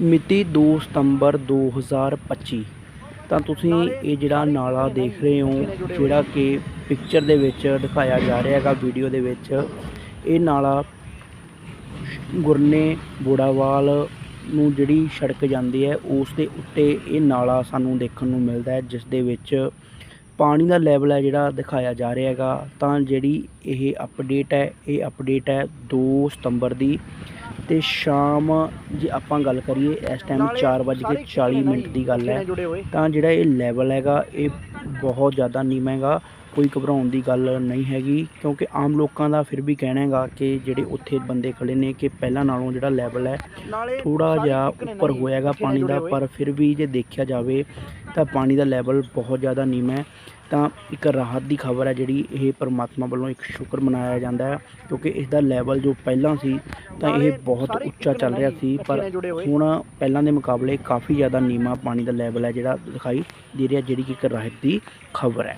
ਮਿਤੀ 2 ਸਤੰਬਰ 2025 ਤਾਂ ਤੁਸੀਂ ਇਹ ਜਿਹੜਾ ਨਾਲਾ ਦੇਖ ਰਹੇ ਹੋ, ਜਿਹੜਾ ਕਿ ਪਿਕਚਰ ਦੇ ਵਿੱਚ ਦਿਖਾਇਆ ਜਾ ਰਿਹਾ ਹੈਗਾ ਵੀਡੀਓ ਦੇ ਵਿੱਚ, ਇਹ ਨਾਲਾ ਗੁਰਨੇ ਬੋੜਾਵਾਲ ਨੂੰ ਜਿਹੜੀ ਸੜਕ ਜਾਂਦੀ ਹੈ, ਉਸ ਦੇ ਉੱਤੇ ਇਹ ਨਾਲਾ ਸਾਨੂੰ ਦੇਖਣ ਨੂੰ ਮਿਲਦਾ ਹੈ, ਜਿਸ ਦੇ ਵਿੱਚ ਪਾਣੀ ਦਾ ਲੈਵਲ ਹੈ ਜਿਹੜਾ ਦਿਖਾਇਆ ਜਾ ਰਿਹਾ ਹੈਗਾ। ਤਾਂ ਜਿਹੜੀ ਇਹ ਅਪਡੇਟ ਹੈ, ਇਹ ਅਪਡੇਟ ਹੈ 2 ਸਤੰਬਰ ਦੀ ਤੇ ਸ਼ਾਮ ਜੇ ਆਪਾਂ ਗੱਲ ਕਰੀਏ ਇਸ ਟਾਈਮ 4:40 ਮਿੰਟ ਦੀ ਗੱਲ ਹੈ ਤਾਂ ਜਿਹੜਾ ਇਹ ਲੈਵਲ ਹੈਗਾ ਇਹ ਬਹੁਤ ਜ਼ਿਆਦਾ ਨੀਵਾਂ ਹੈਗਾ ਕੋਈ ਘਬਰਾਉਣ ਦੀ ਗੱਲ ਨਹੀਂ ਹੈਗੀ ਕਿਉਂਕਿ ਆਮ ਲੋਕਾਂ ਦਾ ਫਿਰ ਵੀ ਕਹਿਣਾ ਹੈਗਾ ਕਿ ਜਿਹੜੇ ਉੱਥੇ ਬੰਦੇ ਖੜੇ ਨੇ ਕਿ ਪਹਿਲਾਂ ਨਾਲੋਂ ਜਿਹੜਾ ਲੈਵਲ ਹੈ ਥੋੜਾ ਜਿਹਾ ਉੱਪਰ ਹੋਇਆਗਾ ਪਾਣੀ ਦਾ ਪਰ ਫਿਰ ਵੀ ਜੇ ਦੇਖਿਆ ਜਾਵੇ ਤਾਂ ਪਾਣੀ ਦਾ ਲੈਵਲ ਬਹੁਤ ਜ਼ਿਆਦਾ ਨੀਵਾਂ ਹੈ। ਤਾਂ ਇੱਕ ਰਾਹਤ ਦੀ ਖਬਰ ਹੈ ਜਿਹੜੀ ਇਹ ਪਰਮਾਤਮਾ ਵੱਲੋਂ ਇੱਕ ਸ਼ੁਕਰ ਮਨਾਇਆ ਜਾਂਦਾ ਹੈ ਕਿਉਂਕਿ ਇਸ ਦਾ ਲੈਵਲ ਜੋ ਪਹਿਲਾਂ ਸੀ ਤਾਂ ਇਹ ਬਹੁਤ ਉੱਚਾ ਚੱਲ ਰਿਹਾ ਸੀ ਪਰ ਹੁਣ ਪਹਿਲਾਂ ਦੇ ਮੁਕਾਬਲੇ ਕਾਫੀ ਜ਼ਿਆਦਾ ਨੀਵਾਂ ਪਾਣੀ ਦਾ ਲੈਵਲ ਹੈ ਜਿਹੜਾ ਦਿਖਾਈ ਦੇ ਰਿਹਾ ਜਿਹੜੀ ਕਿ ਇੱਕ ਰਾਹਤ ਦੀ ਖਬਰ ਹੈ।